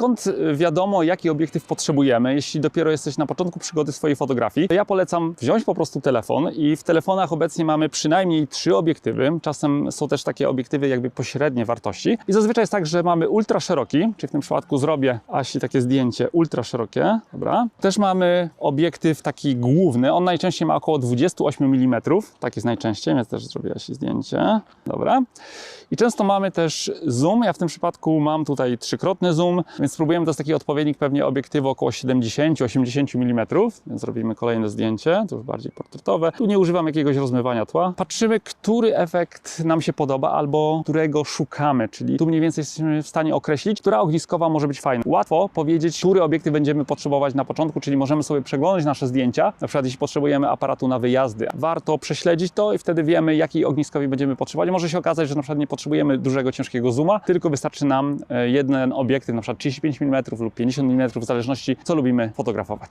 skąd y, wiadomo, jaki obiektyw potrzebujemy, jeśli dopiero jesteś na początku przygody swojej fotografii? To ja polecam wziąć po prostu telefon i w telefonach obecnie mamy przynajmniej trzy obiektywy. Czasem są też takie obiektywy jakby pośrednie wartości. I zazwyczaj jest tak, że mamy ultra szeroki, czyli w tym przypadku zrobię Asi takie zdjęcie ultra szerokie, dobra. Też mamy obiektyw taki główny, on najczęściej ma około 28 mm, tak jest najczęściej, więc też zrobię Asi zdjęcie, dobra. I często mamy też zoom, ja w tym przypadku mam tutaj trzykrotny zoom, więc spróbujemy, to jest taki odpowiednik pewnie obiektywu około 70-80 mm, więc zrobimy kolejne zdjęcie, to już bardziej portretowe. Tu nie używam jakiegoś rozmywania tła. Patrzymy, który efekt nam się podoba albo którego szukamy, czyli tu mniej więcej jesteśmy w stanie określić, która ogniskowa może być fajna. Łatwo powiedzieć, który obiektyw będziemy potrzebować na początku, czyli możemy sobie przeglądać nasze zdjęcia, na przykład jeśli potrzebujemy aparatu na wyjazdy. Warto prześledzić to i wtedy wiemy, jakiej ogniskowi będziemy potrzebować. Może się okazać, że na przykład nie potrzebujemy dużego, ciężkiego zooma, tylko wystarczy nam e, jeden obiektyw, na przykład 35 mm lub 50 mm, w zależności co lubimy fotografować.